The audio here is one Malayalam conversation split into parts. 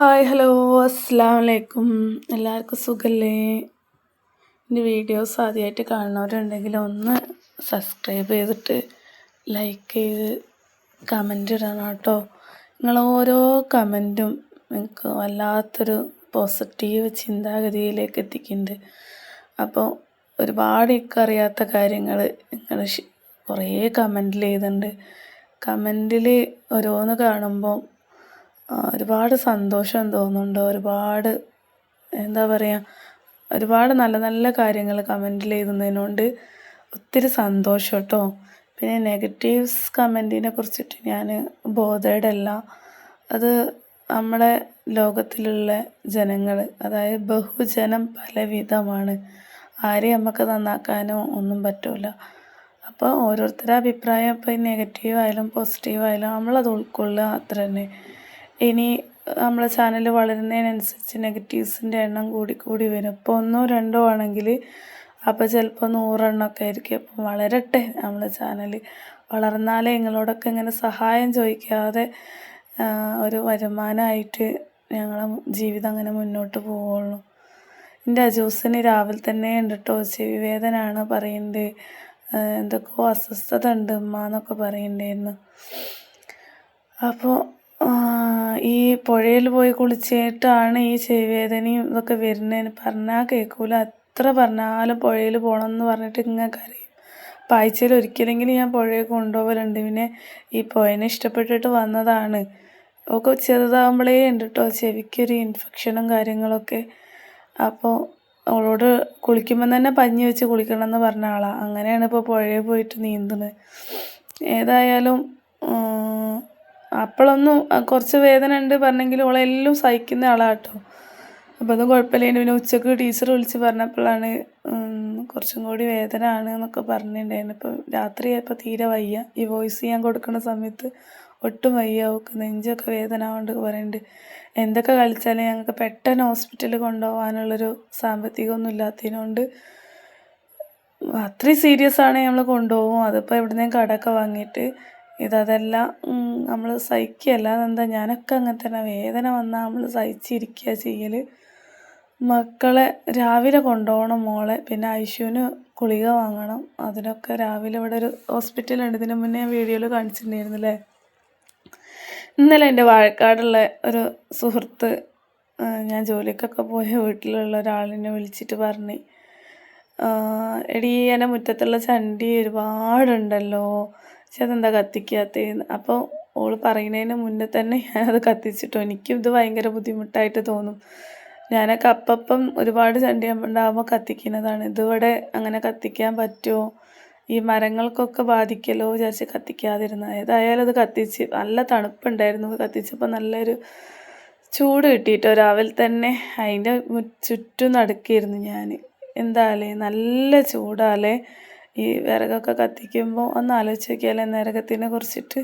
ഹായ് ഹലോ അസ്സാം വലൈക്കും എല്ലാവർക്കും സുഖല്ലേ? എന്റെ വീഡിയോസ് ആദ്യമായിട്ട് കാണുന്നവരുണ്ടെങ്കിൽ ഒന്ന് സബ്സ്ക്രൈബ് ചെയ്തിട്ട് ലൈക്ക് ചെയ്ത് കമന്റ് ഇടണം കേട്ടോ. നിങ്ങൾ ഓരോ കമന്റും നിങ്ങൾക്ക് വല്ലാത്തൊരു പോസിറ്റീവ് ചിന്താഗതിയിലേക്ക് എത്തിക്കുന്നുണ്ട്. അപ്പോൾ ഒരുപാട് എനിക്കറിയാത്ത കാര്യങ്ങൾ നിങ്ങൾ കുറേ കമന്റിൽ ചെയ്തിട്ടുണ്ട് കമന്റിൽ ഓരോന്ന് കാണുമ്പോൾ ഒരുപാട് സന്തോഷം തോന്നുന്നുണ്ട്. ഒരുപാട് എന്താ പറയുക ഒരുപാട് നല്ല നല്ല കാര്യങ്ങൾ കമന്റിൽ എഴുതുന്നതിനോണ്ട് ഒത്തിരി സന്തോഷം കേട്ടോ. പിന്നെ നെഗറ്റീവ്സ് കമന്റിനെ കുറിച്ചിട്ട് ഞാൻ ബോധേഡ് അത് നമ്മളെ ലോകത്തിലുള്ള ജനങ്ങൾ അതായത് ബഹുജനം പലവിധമാണ്. ആരെയും നമുക്ക് നന്നാക്കാനോ ഒന്നും പറ്റില്ല അപ്പോൾ ഓരോരുത്തരുടെ അഭിപ്രായം ഇപ്പോൾ നെഗറ്റീവ് ആയാലും പോസിറ്റീവ് ആയാലും നമ്മളത് ഉൾക്കൊള്ളുക അത്ര തന്നെ ഇനി നമ്മളെ ചാനൽ വളരുന്നതിനനുസരിച്ച് നെഗറ്റീവ്സിന്റെ എണ്ണം കൂടി കൂടി വരും. ഇപ്പോൾ ഒന്നോ രണ്ടോ ആണെങ്കിൽ അപ്പോൾ ചിലപ്പോൾ നൂറെണ്ണമൊക്കെ ആയിരിക്കും. അപ്പം വളരട്ടെ നമ്മളെ ചാനൽ വളർന്നാലേ നിങ്ങളോടൊക്കെ ഇങ്ങനെ സഹായം ചോദിക്കാതെ ഒരു വരുമാനമായിട്ട് ഞങ്ങളെ ജീവിതം അങ്ങനെ മുന്നോട്ട് പോവുള്ളൂ. എന്റെ അജൂസിന് രാവിലെ തന്നെ ഉണ്ട് കേട്ടോ ചെവി വേദനയാണ് പറയുന്നത് എന്തൊക്കെയോ അസ്വസ്ഥത ഉണ്ട് ഉമ്മ എന്നൊക്കെ പറയുന്നുണ്ടായിരുന്നു അപ്പോൾ ഈ പുഴയിൽ പോയി കുളിച്ചിട്ടാണ് ഈ ചെവിവേദനയും ഇതൊക്കെ വരുന്നതെന്ന് പറഞ്ഞാൽ കേൾക്കൂല എത്ര പറഞ്ഞാലും പുഴയിൽ പോകണം എന്ന് പറഞ്ഞിട്ട് ഇങ്ങനെ കരയും. അപ്പം ആഴ്ചയിൽ ഒരിക്കലെങ്കിലും ഞാൻ പുഴയിൽ കൊണ്ടുപോകലുണ്ട് പിന്നെ ഈ പുഴനെ ഇഷ്ടപ്പെട്ടിട്ട് വന്നതാണ്. ഒക്കെ ചെറുതാകുമ്പോഴേ ഉണ്ട് കേട്ടോ ചെവിക്കൊരു ഇൻഫെക്ഷനും കാര്യങ്ങളൊക്കെ. അപ്പോൾ അവളോട് കുളിക്കുമ്പം തന്നെ പഞ്ഞി വെച്ച് കുളിക്കണം എന്ന് പറഞ്ഞ ആളാണ് അങ്ങനെയാണ് ഇപ്പോൾ പുഴയിൽ പോയിട്ട് നീന്തുന്നത് ഏതായാലും അപ്പോഴൊന്നും കുറച്ച് വേദന ഉണ്ട് പറഞ്ഞെങ്കിലും ഓളെല്ലാം സഹിക്കുന്ന ആളാണ് കേട്ടോ അപ്പോൾ അത് കുഴപ്പമില്ല പിന്നെ ഉച്ചയ്ക്ക് ടീച്ചർ വിളിച്ച് പറഞ്ഞപ്പോഴാണ് കുറച്ചും കൂടി വേദന ആണ് എന്നൊക്കെ പറഞ്ഞിട്ടുണ്ടായിരുന്നു. ഇപ്പം രാത്രി ആയപ്പോൾ തീരെ വയ്യ. ഈ വോയിസ് ചെയ്യാൻ കൊടുക്കുന്ന സമയത്ത് ഒട്ടും വയ്യ. അവൾക്ക് നെഞ്ചൊക്കെ വേദന കൊണ്ട് പറയുന്നുണ്ട് എന്തൊക്കെ കളിച്ചാലും ഞങ്ങൾക്ക് പെട്ടെന്ന് ഹോസ്പിറ്റലിൽ കൊണ്ടുപോകാനുള്ളൊരു സാമ്പത്തികമൊന്നും ഇല്ലാത്തതിനോണ്ട് അത്രയും സീരിയസ് ആണ് നമ്മൾ കൊണ്ടുപോകും. അതിപ്പോൾ എവിടുന്നേലും കടമൊക്കെ വാങ്ങിയിട്ട് ഇതതല്ല നമ്മൾ സഹിക്കുകയല്ല. അതെന്താ ഞാനൊക്കെ അങ്ങനെ തന്നെ. വേദന വന്നാൽ നമ്മൾ സഹിച്ചിരിക്കുക ചെയ്യൽ മക്കളെ രാവിലെ കൊണ്ടുപോകണം മോളെ. പിന്നെ ഐശുവിന് കുളിക വാങ്ങണം. അതിനൊക്കെ രാവിലെ ഇവിടെ ഒരു ഹോസ്പിറ്റലുണ്ട്. ഇതിന് മുന്നേ വീഡിയോയിൽ കാണിച്ചിട്ടുണ്ടായിരുന്നില്ലേ ഇന്നലെ എന്റെ വാഴക്കാടുള്ള ഒരു സുഹൃത്ത് ഞാൻ ജോലിക്കൊക്കെ പോയ വീട്ടിലുള്ള ഒരാളിനെ വിളിച്ചിട്ട് പറഞ്ഞു എടീ എന്റെ മുറ്റത്തുള്ള ചണ്ടി ഒരുപാടുണ്ടല്ലോ. പക്ഷെ അതെന്താ കത്തിക്കാത്തതെന്ന് അപ്പോൾ ഓൾ പറയുന്നതിന് മുന്നേ തന്നെ ഞാനത് കത്തിച്ചിട്ടു. എനിക്കും ഇത് ഭയങ്കര ബുദ്ധിമുട്ടായിട്ട് തോന്നും. ഞാനൊക്കെ അപ്പം ഒരുപാട് ചണ്ടി ഉണ്ടാകുമ്പോൾ കത്തിക്കുന്നതാണ്. ഇതിവിടെ അങ്ങനെ കത്തിക്കാൻ പറ്റുമോ? ഈ മരങ്ങൾക്കൊക്കെ ബാധിക്കലോ വിചാരിച്ച് കത്തിക്കാതിരുന്നത്. ഏതായാലും അത് കത്തിച്ച് നല്ല തണുപ്പുണ്ടായിരുന്നു. കത്തിച്ചപ്പോൾ നല്ലൊരു ചൂട് കിട്ടിയിട്ടോ രാവിലെ തന്നെ അതിന്റെ ചുറ്റും നടക്കിയിരുന്നു ഞാൻ. എന്താലേ നല്ല ചൂടാലേ ഈ വിറകൊക്കെ കത്തിക്കുമ്പോൾ ഒന്ന് ആലോചിച്ച് നോക്കിയാലേ നരകത്തിനെ കുറിച്ചിട്ട്.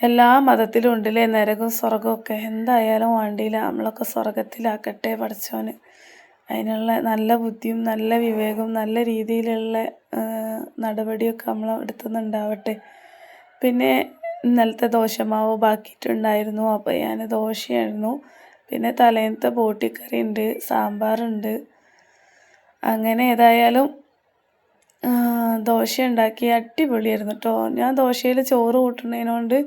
എല്ലാ മതത്തിലും ഉണ്ടല്ലേ നരകവും സ്വർഗമൊക്കെ എന്തായാലും വേണ്ടിയില്ല നമ്മളൊക്കെ സ്വർഗത്തിലാക്കട്ടെ പഠിച്ചോന് അതിനുള്ള നല്ല ബുദ്ധിയും നല്ല വിവേകവും നല്ല രീതിയിലുള്ള നടപടിയൊക്കെ നമ്മൾ എടുത്തുന്നുണ്ടാവട്ടെ പിന്നെ ഇന്നലത്തെ ദോശമാവ് ബാക്കിയിട്ടുണ്ടായിരുന്നു. അപ്പോൾ ഞാൻ ദോശയായിരുന്നു. പിന്നെ തലേന്നത്തെ ബോട്ടിക്കറി ഉണ്ട് സാമ്പാറുണ്ട്. അങ്ങനെ ഏതായാലും ദോശ ഉണ്ടാക്കി അടിപൊളിയായിരുന്നു കേട്ടോ ഞാൻ ദോശയിൽ ചോറ് കൂട്ടുന്നതിനോണ്ട്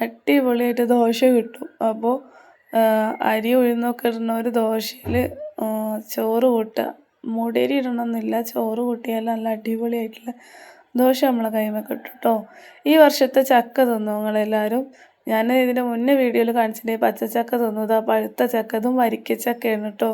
അടിപൊളിയായിട്ട് ദോശ കിട്ടും. അപ്പോൾ അരി ഉഴുന്നൊക്കെ ഇടുന്ന ഒരു ദോശയിൽ ചോറ് കൂട്ടുക. മൂടേരി ഇടണമെന്നില്ല ചോറ് കൂട്ടിയാൽ നല്ല അടിപൊളിയായിട്ടുള്ള ദോശ നമ്മളെ കൈമ കിട്ടും കേട്ടോ ഈ വർഷത്തെ ചക്ക തിന്നു നിങ്ങളെല്ലാവരും ഞാൻ ഇതിന്റെ മുന്നേ വീഡിയോയിൽ കാണിച്ചിട്ടുണ്ടെങ്കിൽ പച്ചച്ചക്ക തിന്നു ഇതാ പഴുത്ത ചക്ക ഇതും വരിക്കച്ചക്കയാണ് കേട്ടോ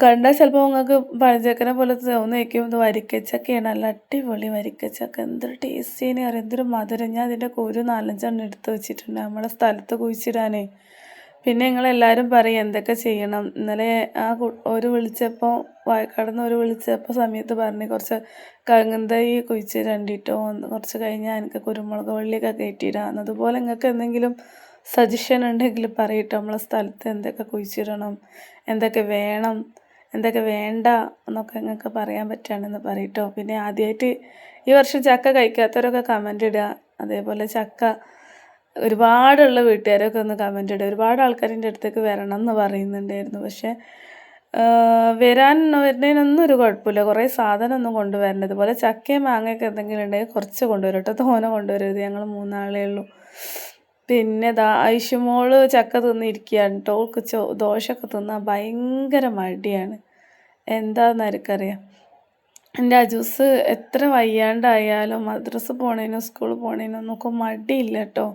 കണ്ടാൽ ചിലപ്പോൾ നിങ്ങൾക്ക് പഴഞ്ചക്കനെ പോലെ തോന്നിയേക്കും ഇത് വരിക്കച്ചക്കയാണ്. നല്ല അടിപൊളി വരിക്കച്ചക്ക. എന്തൊരു ടേസ്റ്റിനെ അറിയാം? എന്തൊരു മധുരം. ഞാൻ അതിന്റെ കുരു നാലഞ്ചെണ്ണം എടുത്ത് വെച്ചിട്ടുണ്ട്. നമ്മളെ സ്ഥലത്ത് കുഴിച്ചിടാനേ. പിന്നെ നിങ്ങളെല്ലാവരും പറയും എന്തൊക്കെ ചെയ്യണം? ഇന്നലെ ആ ഒരു വിളിച്ചപ്പോൾ വായക്കാടുന്ന് ഒരു വിളിച്ചപ്പോൾ സമയത്ത് പറഞ്ഞ് കുറച്ച് കങ്ങന്തൈ കുഴിച്ച് രണ്ടിട്ടോ കുറച്ച് കഴിഞ്ഞാൽ എനിക്ക് കുരുമുളക് വള്ളിയൊക്കെ കയറ്റിയിടാം അതുപോലെ നിങ്ങൾക്ക് എന്തെങ്കിലും സജഷൻ ഉണ്ടെങ്കിൽ പറയട്ടോ നമ്മളെ സ്ഥലത്ത് എന്തൊക്കെ കുഴിച്ചിടണം എന്തൊക്കെ വേണം എന്തൊക്കെ വേണ്ട എന്നൊക്കെ നിങ്ങൾക്ക് പറയാൻ പറ്റുകയാണെന്ന് പറയട്ടോ. പിന്നെ ആദ്യമായിട്ട് ഈ വർഷം ചക്ക കഴിക്കാത്തവരൊക്കെ കമന്റ് ഇടുക. അതേപോലെ ചക്ക ഒരുപാടുള്ള വീട്ടുകാരൊക്കെ ഒന്ന് കമന്റ് ഇടുക. ഒരുപാട് ആൾക്കാരിന്റെ അടുത്തേക്ക് വരണം എന്ന് പറയുന്നുണ്ടായിരുന്നു. പക്ഷേ വരാൻ വരുന്നതിനൊന്നും ഒരു കുഴപ്പമില്ല. കുറേ സാധനം ഒന്നും കൊണ്ടുവരണ്ട. ഇതുപോലെ ചക്കയും മാങ്ങയൊക്കെ എന്തെങ്കിലും ഉണ്ടെങ്കിൽ കുറച്ച് കൊണ്ടുവരും കേട്ടോ. കൊണ്ടുവരരുത്. ഞങ്ങൾ മൂന്നാളേ ഉള്ളൂ. പിന്നെ ദാ ഐഷുമോൾ ചക്ക തിന്നിരിക്കുകയാണ്. കേട്ടോ. ഓൾക്ക് ചോ ദോശയൊക്കെ തിന്നാൻ ഭയങ്കര മടിയാണ്. എന്താണെന്ന് ആർക്കറിയാം. എന്റെ അജൂസ് എത്ര വയ്യാണ്ടായാലും മദ്രസ് പോണേനോ സ്കൂൾ പോണേനോ ഒന്നും മടിയില്ല കേട്ടോ.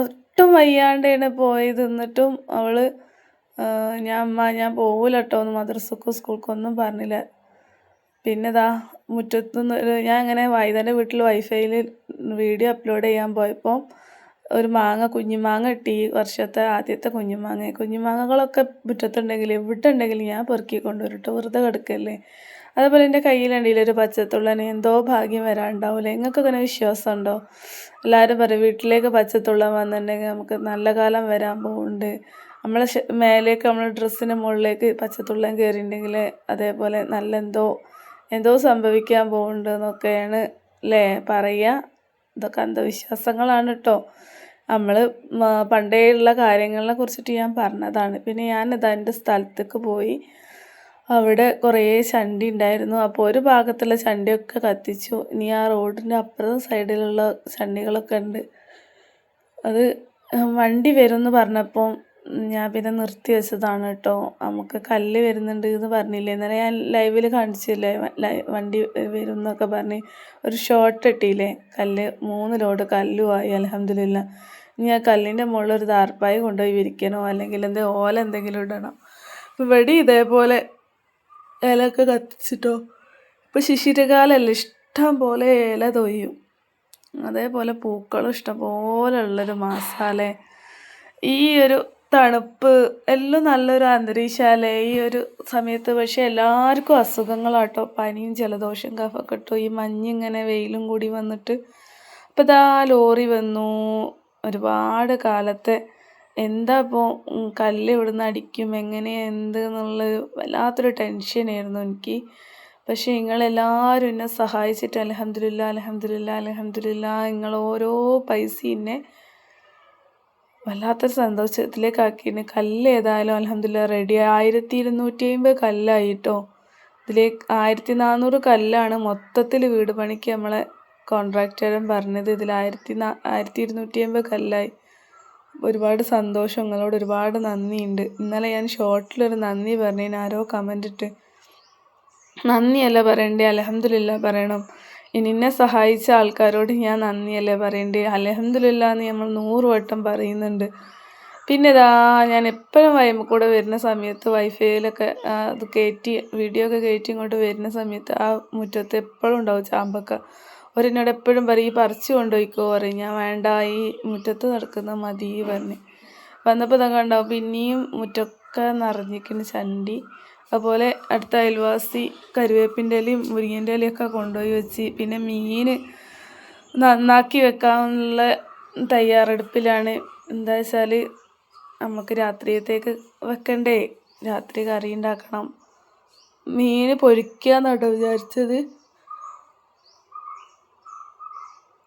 ഒട്ടും വയ്യാണ്ടാണ് പോയി തിന്നിട്ടും അവൾ ഞാൻ അമ്മ ഞാൻ പോകില്ല കേട്ടോ ഒന്ന് മദ്രസക്കും സ്കൂൾക്കും ഒന്നും പറഞ്ഞില്ല. പിന്നെ ദാ മുറ്റത്തുനിന്ന് ഞാൻ അങ്ങനെ വൈദ്യന്റെ വീട്ടിൽ വൈഫൈയിൽ വീഡിയോ അപ്ലോഡ് ചെയ്യാൻ പോയപ്പോൾ ഒരു മാങ്ങ കുഞ്ഞുമാങ്ങ കിട്ടി ഈ വർഷത്തെ ആദ്യത്തെ കുഞ്ഞുമാങ്ങ. കുഞ്ഞുമാങ്ങകളൊക്കെ മുറ്റത്തുണ്ടെങ്കിൽ എവിടെ ഉണ്ടെങ്കിലും ഞാൻ പെറുക്കി കൊണ്ടുവരും കേട്ടോ വെറുതെ കിടക്കല്ലേ. അതേപോലെ എന്റെ കയ്യിലുണ്ടെങ്കിൽ ഒരു പച്ചത്തുള്ളനെ എന്തോ ഭാഗ്യം വരാണ്ടാവില്ല നിങ്ങൾക്ക് അങ്ങനെ വിശ്വാസമുണ്ടോ? എല്ലാവരും പറയും വീട്ടിലേക്ക് പച്ചത്തുള്ളൻ വന്നിട്ടുണ്ടെങ്കിൽ നമുക്ക് നല്ല കാലം വരാൻ പോകുന്നുണ്ട്. നമ്മളെ മേലേക്ക് നമ്മൾ ഡ്രസ്സിന് മുകളിലേക്ക് പച്ചത്തുള്ളൻ കയറിയിട്ടുണ്ടെങ്കിൽ അതേപോലെ നല്ല എന്തോ എന്തോ സംഭവിക്കാൻ പോകുന്നുണ്ട് എന്നൊക്കെയാണ് അല്ലേ പറയുക. ഇതൊക്കെ അന്ധവിശ്വാസങ്ങളാണ് കേട്ടോ നമ്മൾ പണ്ടേ ഉള്ള കാര്യങ്ങളെ കുറിച്ചിട്ട് ഞാൻ പറഞ്ഞതാണ്. പിന്നെ ഞാൻ എന്റെ സ്ഥലത്തേക്ക് പോയി. അവിടെ കുറേ ചണ്ടി ഉണ്ടായിരുന്നു. അപ്പോൾ ഒരു ഭാഗത്തുള്ള ചണ്ടിയൊക്കെ കത്തിച്ചു. ഇനി ആ റോഡിന്റെ അപ്പുറത്തെ സൈഡിലുള്ള ചണ്ടികളൊക്കെ ഉണ്ട്. അത് വണ്ടി വരും എന്ന് പറഞ്ഞപ്പോൾ ഞാൻ പിന്നെ നിർത്തി വെച്ചതാണ് കേട്ടോ നമുക്ക് കല്ല് വരുന്നുണ്ട് എന്ന് പറഞ്ഞില്ലേ? ഇന്നലെ ഞാൻ ലൈവിൽ കാണിച്ചില്ലേ? വണ്ടി വരും എന്നൊക്കെ പറഞ്ഞ് ഒരു ഷോർട്ട് ഇട്ടില്ലേ? കല്ല് മൂന്ന് ലോഡ് കല്ലുമായി അലഹമില്ല ഇനി ആ കല്ലിന്റെ മുകളിൽ ഒരു താർപ്പായി കൊണ്ടുപോയി വിരിക്കണോ? അല്ലെങ്കിൽ എന്ത് ഓല എന്തെങ്കിലും ഇടണം? വെടി ഇതേപോലെ ഇലയൊക്കെ കത്തിച്ചിട്ടോ? ഇപ്പോൾ ശിശിരകാലല്ല? ഇഷ്ടം പോലെ ഇല തൊയ്യും. അതേപോലെ പൂക്കളും ഇഷ്ടം പോലെ ഉള്ളൊരു മാസാലേ ഈ ഒരു തണുപ്പ് എല്ലാം നല്ലൊരു അന്തരീക്ഷമല്ലേ ഈ ഒരു സമയത്ത് പക്ഷേ എല്ലാവർക്കും അസുഖങ്ങളാട്ടോ. പനിയും ജലദോഷം കഫൊക്കെ ഇട്ടു ഈ മഞ്ഞിങ്ങനെ വെയിലും കൂടി വന്നിട്ട് അപ്പോൾ ഇതാ ലോറി വന്നു. ഒരുപാട് കാലത്തെ എന്താ ഇപ്പോൾ കല്ല് ഇവിടുന്ന് അടിക്കും എങ്ങനെ എന്ത് എന്നുള്ള വല്ലാത്തൊരു ടെൻഷനായിരുന്നു എനിക്ക്. പക്ഷേ നിങ്ങളെല്ലാവരും എന്നെ സഹായിച്ചിട്ട് അലഹമില്ല അലഹമില്ല അലഹമില്ല നിങ്ങൾ ഓരോ പൈസ എന്നെ വല്ലാത്തൊരു സന്തോഷത്തിലേക്കാക്കിന് കല്ല് ഏതായാലും അലഹമില്ല റെഡി ആയിരത്തി ഇരുന്നൂറ്റി അമ്പത് കല്ലായി കേട്ടോ ഇതിലേക്ക് ആയിരത്തി നാനൂറ് കല്ലാണ് മൊത്തത്തിൽ വീട് പണിക്ക് നമ്മളെ കോൺട്രാക്ടറും പറഞ്ഞത്. ഇതിൽ ആയിരത്തി നാ ആയിരത്തി ഇരുന്നൂറ്റി അമ്പത് കല്ലായി. ഒരുപാട് സന്തോഷം. നിങ്ങളോട് ഒരുപാട് നന്ദിയുണ്ട്. ഇന്നലെ ഞാൻ ഷോർട്ടിലൊരു നന്ദി പറഞ്ഞതിന് ആരോ കമന്റ് ഇട്ട്. നന്ദിയല്ല പറയണ്ടേ? അലഹമില്ല പറയണം. ഇനി എന്നെ സഹായിച്ച ആൾക്കാരോട് ഞാൻ നന്ദിയല്ലേ പറയേണ്ടത് അലഹമ്മദില്ല എന്ന് നമ്മൾ നൂറ് വട്ടം പറയുന്നുണ്ട്. പിന്നെ ഇതാ ഞാൻ എപ്പോഴും വൈമ കൂടെ വരുന്ന സമയത്ത് വൈഫൈയിലൊക്കെ അത് കയറ്റി വീഡിയോ ഒക്കെ കയറ്റി ഇങ്ങോട്ട് വരുന്ന സമയത്ത് ആ മുറ്റത്ത് എപ്പോഴും ഉണ്ടാവും ചാമ്പക്ക. ഒരെന്നോട് എപ്പോഴും പറയും ഈ പറിച്ച് കൊണ്ടുപോയിക്കോ പറയും. ഞാൻ വേണ്ട ഈ മുറ്റത്ത് നടക്കുന്ന മതി പറഞ്ഞ്. വന്നപ്പോൾ ഇതൊക്കെ ഉണ്ടാവും പിന്നെയും മുറ്റമൊക്കെ നിറഞ്ഞിരിക്കുന്ന ചണ്ടി. അതുപോലെ അടുത്ത അയൽവാസി കരുവേപ്പിന്റെ ഇലയും മുരിങ്ങന്റെ ഇലയൊക്കെ കൊണ്ടുപോയി വെച്ച് പിന്നെ മീൻ നന്നാക്കി വെക്കാനുള്ള തയ്യാറെടുപ്പിലാണ്. എന്താ വെച്ചാൽ നമുക്ക് രാത്രിയത്തേക്ക് വെക്കണ്ടേ? രാത്രി കറി ഉണ്ടാക്കണം. മീൻ പൊരിക്കുക എന്നാട്ടോ വിചാരിച്ചത്.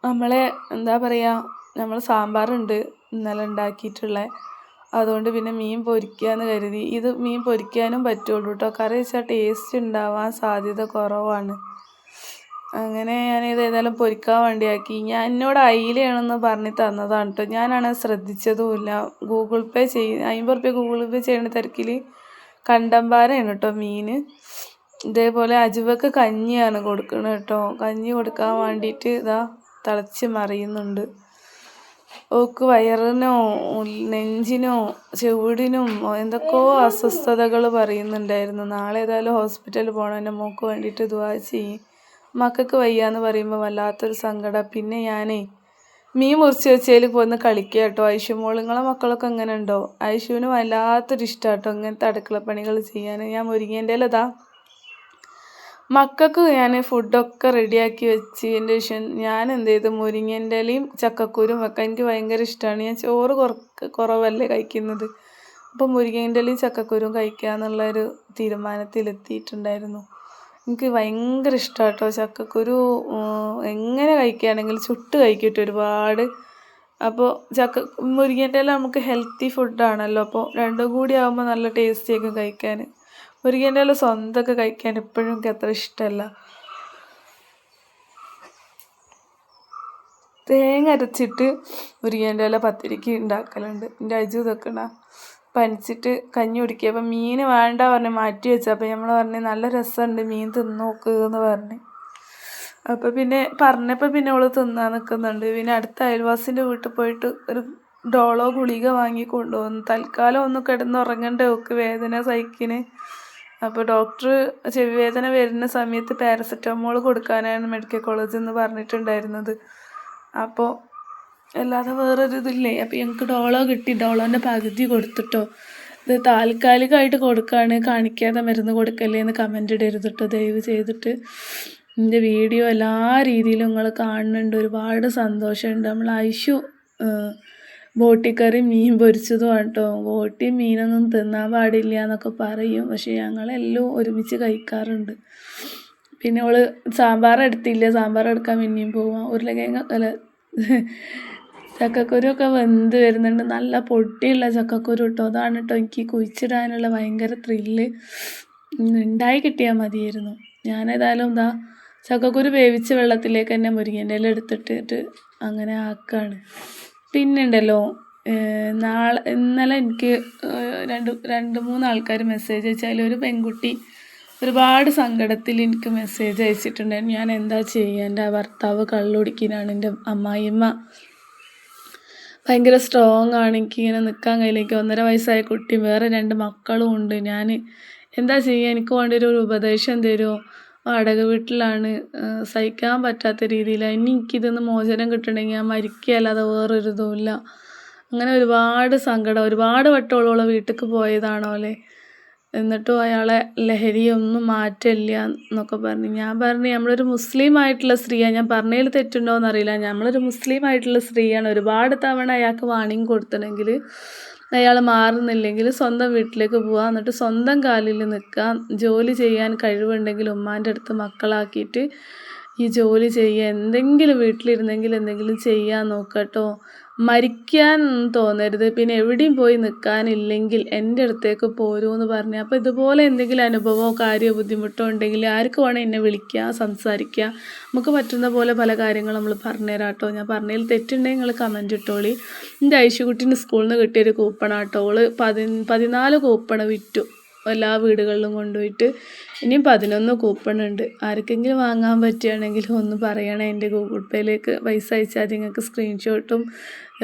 നമ്മളെ എന്താ പറയുക നമ്മൾ സാമ്പാറുണ്ട് ഇന്നലെ ഉണ്ടാക്കിയിട്ടുള്ള. അതുകൊണ്ട് പിന്നെ മീൻ പൊരിക്കാമെന്ന് കരുതി. ഇത് മീൻ പൊരിക്കാനും പറ്റുള്ളൂ കേട്ടോ കറി വെച്ചാൽ ടേസ്റ്റ് ഉണ്ടാവാൻ സാധ്യത കുറവാണ്. അങ്ങനെ ഞാൻ ഇത് ഏതായാലും പൊരിക്കാൻ വേണ്ടിയാക്കി. ഞാൻ എന്നോട് അയിലയാണെന്ന് പറഞ്ഞ് തന്നതാണ് കേട്ടോ ഞാനാണ് ശ്രദ്ധിച്ചതുമില്ല. ഗൂഗിൾ പേ ചെയ് അമ്പത് റുപ്യ ഗൂഗിൾ പേ ചെയ്യുന്ന തിരക്കിൽ കണ്ടമ്പാരയാണ് കേട്ടോ മീൻ. ഇതേപോലെ അജുവക്ക് കഞ്ഞിയാണ് കൊടുക്കുന്നത് കേട്ടോ കഞ്ഞി കൊടുക്കാൻ വേണ്ടിയിട്ട് ഇതാ തിളച്ച് മറിയുന്നുണ്ട്. ഓക്ക് വയറിനോ നെഞ്ചിനോ ചെവിടിനും എന്തൊക്കെയോ അസ്വസ്ഥതകൾ പറയുന്നുണ്ടായിരുന്നു. നാളെ ഏതായാലും ഹോസ്പിറ്റലിൽ പോകണം എന്റെ മോക്ക് വേണ്ടിയിട്ട് ദുവാ ചെയ്യും. മക്കൾക്ക് വയ്യാന്ന് പറയുമ്പോൾ വല്ലാത്തൊരു സങ്കടം. പിന്നെ ഞാനേ മീൻ മുറിച്ച് വെച്ചതിൽ പോന്ന് കളിക്കുക കേട്ടോ ഐഷു മോളുങ്ങളെ മക്കളൊക്കെ എങ്ങനെ ഉണ്ടോ? ഐഷുവിന് വല്ലാത്തൊരു ഇഷ്ടം കേട്ടോ ഇങ്ങനത്തെ അടുക്കളപ്പണികൾ ചെയ്യാൻ. ഞാൻ മുരിങ്ങേന്റെ മക്കൾക്ക് ഞാൻ ഫുഡൊക്കെ റെഡിയാക്കി വെച്ചതിന്റെ ശേഷം ഞാൻ എന്ത് ചെയ്തു? മുരിങ്ങന്റെ ഇലയും ചക്കക്കുരും ഒക്കെ എനിക്ക് ഭയങ്കര ഇഷ്ടമാണ് ഞാൻ ചോറ് കുറക്ക് കുറവല്ലേ കഴിക്കുന്നത്. അപ്പോൾ മുരിങ്ങന്റെ ഇലയും ചക്കക്കുരും കഴിക്കുക എന്നുള്ളൊരു തീരുമാനത്തിലെത്തിയിട്ടുണ്ടായിരുന്നു. എനിക്ക് ഭയങ്കര ഇഷ്ടമാണ് കേട്ടോ ചക്കക്കുരു എങ്ങനെ കഴിക്കുകയാണെങ്കിലും ചുട്ട് കഴിക്കട്ടെ ഒരുപാട്. അപ്പോൾ ചക്ക മുരിങ്ങേന്റെ ഇല നമുക്ക് ഹെൽത്തി ഫുഡാണല്ലോ അപ്പോൾ രണ്ടും കൂടി ആകുമ്പോൾ നല്ല ടേസ്റ്റിയൊക്കെ കഴിക്കാൻ മുരിങ്ങേന്റെ അല്ല സ്വന്തമൊക്കെ കഴിക്കാൻ എപ്പോഴും എനിക്ക് അത്ര ഇഷ്ടമല്ല. തേങ്ങ അരച്ചിട്ട് മുരിങ്ങേന്റെ ഇല പത്തിരിക്ക് ഉണ്ടാക്കലുണ്ട്. എന്റെ അജു ഇതൊക്കെ പനിച്ചിട്ട് കഞ്ഞി കുടിക്കുക. അപ്പം മീൻ വേണ്ട പറഞ്ഞ് മാറ്റി വെച്ചു. അപ്പം നമ്മൾ പറഞ്ഞ് നല്ല രസമുണ്ട് മീൻ തിന്ന് എന്ന് പറഞ്ഞ്. അപ്പോൾ പിന്നെ പറഞ്ഞപ്പോൾ പിന്നെ അവൾ തിന്നാൻ നിൽക്കുന്നുണ്ട്. പിന്നെ അടുത്ത അയൽവാസിന്റെ വീട്ടിൽ പോയിട്ട് ഒരു ഡോളോ ഗുളിക വാങ്ങി കൊണ്ടുവന്നു. തൽക്കാലം ഒന്ന് കിടന്നുറങ്ങണ്ടേ ഒക്കെ വേദന സഹിക്കിന്. അപ്പോൾ ഡോക്ടർ ചെവി വേദന വരുന്ന സമയത്ത് പാരസെറ്റമോൾ കൊടുക്കാനാണ് മെഡിക്കൽ കോളേജിൽ നിന്ന് പറഞ്ഞിട്ടുണ്ടായിരുന്നത്. അപ്പോൾ അല്ലാതെ വേറൊരു ഇതില്ലേ? അപ്പോൾ ഞങ്ങൾക്ക് ഡോളോ കിട്ടി. ഡോളോന്റെ പകുതി കൊടുത്തിട്ടോ. ഇത് താൽക്കാലികമായിട്ട് കൊടുക്കുകയാണ് കാണിക്കാതെ മരുന്ന് കൊടുക്കല്ലേ എന്ന് കമന്റ് ഇടരുത് ദയവ് ചെയ്തിട്ട് എന്റെ വീഡിയോ എല്ലാ രീതിയിലും നിങ്ങൾ കാണുന്നുണ്ട്. ഒരുപാട് സന്തോഷമുണ്ട്. നമ്മൾ ഐഷു ബോട്ടിക്കറി മീൻ പൊരിച്ചതും കേട്ടോ ബോട്ടി മീനൊന്നും തിന്നാൻ പാടില്ല എന്നൊക്കെ പറയും. പക്ഷെ ഞങ്ങളെല്ലാം ഒരുമിച്ച് കഴിക്കാറുണ്ട്. പിന്നെ ഓൾ സാമ്പാർ എടുത്തില്ല. സാമ്പാർ എടുക്കാൻ പിന്നെയും പോവാം. ഉരുളക്കിഴങ്ങ് അല്ല ചക്കക്കുരു ഒക്കെ വെന്ത് വരുന്നുണ്ട്. നല്ല പൊട്ടിയുള്ള ചക്കക്കുരു കേട്ടോ അതാണ് കേട്ടോ എനിക്ക് കുഴിച്ചിടാനുള്ള ഭയങ്കര ത്രില്ല് ഉണ്ടായി കിട്ടിയാൽ മതിയായിരുന്നു. ഞാനേതായാലും എന്താ ചക്കക്കുരു വേവിച്ച വെള്ളത്തിലേക്ക് തന്നെ മുരിങ്ങേന്റെ ഇല എടുത്തിട്ടിട്ട് അങ്ങനെ ആക്കുകയാണ് പിന്നെ ഉണ്ടല്ലോ നാളെ ഇന്നലെ എനിക്ക് രണ്ട് രണ്ട് മൂന്ന് ആൾക്കാർ മെസ്സേജ് അയച്ചാൽ ഒരു പെൺകുട്ടി ഒരുപാട് സങ്കടത്തിൽ എനിക്ക് മെസ്സേജ് അയച്ചിട്ടുണ്ടായിരുന്നു. ഞാൻ എന്താ ചെയ്യുക എന്റെ ഭർത്താവ് കള്ളുടിക്കാനാണ് എന്റെ അമ്മായിമ്മ ഭയങ്കര സ്ട്രോങ് ആണ് എനിക്ക് ഇങ്ങനെ നിൽക്കാൻ കഴിയില്ല എനിക്ക് ഒന്നര വയസ്സായ കുട്ടിയും വേറെ രണ്ട് മക്കളും ഉണ്ട്. ഞാൻ എന്താ ചെയ്യുക എനിക്ക് വേണ്ടി ഒരു ഉപദേശം തരുമോ വാടക വീട്ടിലാണ് സഹിക്കാൻ പറ്റാത്ത രീതിയിലാണ് ഇനി എനിക്കിതിന്ന് മോചനം കിട്ടണമെങ്കിൽ ഞാൻ മരിക്കുകയല്ലാതെ വേറൊരു ഇതുമില്ല. അങ്ങനെ ഒരുപാട് സങ്കടം ഒരുപാട് വട്ടം വീട്ടിലേക്ക് പോയതാണോ അല്ലേ? എന്നിട്ടും അയാളെ ലഹരിയൊന്നും മാറ്റില്ല എന്നൊക്കെ പറഞ്ഞു. ഞാൻ പറഞ്ഞു നമ്മളൊരു മുസ്ലിം ആയിട്ടുള്ള സ്ത്രീയാണ് ഞാൻ പറഞ്ഞതിൽ തെറ്റുണ്ടോ എന്നറിയില്ല നമ്മളൊരു മുസ്ലിം ആയിട്ടുള്ള സ്ത്രീയാണ്. ഒരുപാട് തവണ അയാൾക്ക് വാണിങ് കൊടുത്തണമെങ്കിൽ അയാൾ മാറുന്നില്ലെങ്കിൽ സ്വന്തം വീട്ടിലേക്ക് പോവുക എന്നിട്ട് സ്വന്തം കാലിൽ നിൽക്കുക ജോലി ചെയ്യാൻ കഴിവുണ്ടെങ്കിൽ ഉമ്മാന്റെ അടുത്ത് മക്കളാക്കിയിട്ട് ഈ ജോലി ചെയ്യുക. എന്തെങ്കിലും വീട്ടിലിരുന്നെങ്കിൽ എന്തെങ്കിലും ചെയ്യാൻ നോക്കട്ടോ മരിക്കാൻ തോന്നരുത്. പിന്നെ എവിടെയും പോയി നിൽക്കാനില്ലെങ്കിൽ എന്റെ അടുത്തേക്ക് പോരൂ എന്ന് പറഞ്ഞു. അപ്പോൾ ഇതുപോലെ എന്തെങ്കിലും അനുഭവമോ കാര്യമോ ബുദ്ധിമുട്ടോ ഉണ്ടെങ്കിൽ ആർക്ക് വേണേൽ എന്നെ വിളിക്കുക സംസാരിക്കുക. നമുക്ക് പറ്റുന്ന പോലെ പല കാര്യങ്ങളും നമ്മൾ പറഞ്ഞുതരാം കേട്ടോ. ഞാൻ പറഞ്ഞതിൽ തെറ്റുണ്ടെങ്കിൽ നിങ്ങൾ കമന്റ് ഇട്ടോളി. എന്റെ ഐശുകുട്ടീന്റെ സ്കൂളിൽ നിന്ന് കിട്ടിയൊരു കൂപ്പണാട്ടോ ഓൾ പതി പതിനാല് കൂപ്പണ് വിറ്റു. എല്ലാ വീടുകളിലും കൊണ്ടുപോയിട്ട് ഇനിയും പതിനൊന്ന് കൂപ്പൺ ഉണ്ട് ആർക്കെങ്കിലും വാങ്ങാൻ പറ്റുകയാണെങ്കിൽ ഒന്ന് പറയണേ. എന്റെ ഗൂഗിൾ പേയിലേക്ക് പൈസ അയച്ചാൽ നിങ്ങൾക്ക് സ്ക്രീൻഷോട്ടും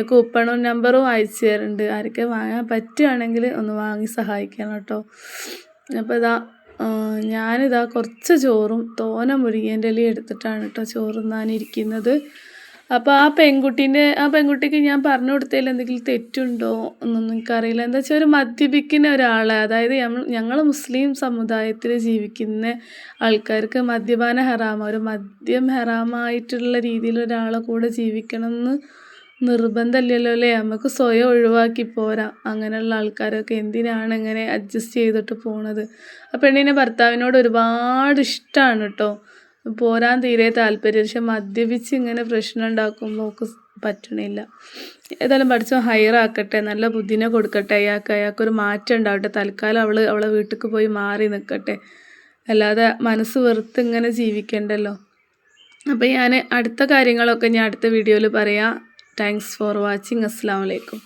കൂപ്പണും നമ്പറും അയച്ചു തരുന്നുണ്ട്. ആർക്കെ വാങ്ങാൻ പറ്റുകയാണെങ്കിൽ ഒന്ന് വാങ്ങി സഹായിക്കണം കേട്ടോ. അപ്പോൾ ഇതാ ഞാനിതാ കുറച്ച് ചോറും തോന മുരിങ്ങേന്റെ ഇല എടുത്തിട്ടാണ് കേട്ടോ ചോറുന്നാനിരിക്കുന്നത് അപ്പോൾ ആ പെൺകുട്ടീന്റെ ആ പെൺകുട്ടിക്ക് ഞാൻ പറഞ്ഞു കൊടുത്തതിൽ എന്തെങ്കിലും തെറ്റുണ്ടോ എന്നൊന്നും എനിക്കറിയില്ല. എന്താ വെച്ചാൽ ഒരു മദ്യപിക്കുന്ന ഒരാളെ അതായത് ഞങ്ങൾ മുസ്ലിം സമുദായത്തിൽ ജീവിക്കുന്ന ആൾക്കാർക്ക് മദ്യപാന ഹറാമ ഒരു മദ്യം ഹറാമായിട്ടുള്ള രീതിയിൽ ഒരാളെ കൂടെ ജീവിക്കണം എന്ന് നിർബന്ധമില്ലല്ലോ അല്ലേ? നമുക്ക് സ്വയം ഒഴിവാക്കി പോരാ. അങ്ങനെയുള്ള ആൾക്കാരൊക്കെ എന്തിനാണ് ഇങ്ങനെ അഡ്ജസ്റ്റ് ചെയ്തിട്ട് പോണത്? ആ പെണ്ണിനെ ഭർത്താവിനോട് ഒരുപാട് ഇഷ്ടമാണ് കേട്ടോ പോരാൻ തീരെ താല്പര്യം പക്ഷെ മദ്യപിച്ച് ഇങ്ങനെ പ്രശ്നം ഉണ്ടാക്കുമ്പോൾ ഒക്കെ പറ്റണില്ല. ഏതായാലും പഠിച്ചോ ഹയറാക്കട്ടെ നല്ല ബുദ്ധിനെ കൊടുക്കട്ടെ അയാൾക്ക് അയാൾക്കൊരു മാറ്റം ഉണ്ടാവട്ടെ. തൽക്കാലം അവൾ അവളെ വീട്ടിൽ പോയി മാറി നിൽക്കട്ടെ. അല്ലാതെ മനസ്സ് വെറുത്ത് ഇങ്ങനെ ജീവിക്കണ്ടല്ലോ. അപ്പം ഞാൻ അടുത്ത കാര്യങ്ങളൊക്കെ ഞാൻ അടുത്ത വീഡിയോയിൽ പറയാം. താങ്ക്സ് ഫോർ വാച്ചിങ് അസ്സാം വലൈക്കും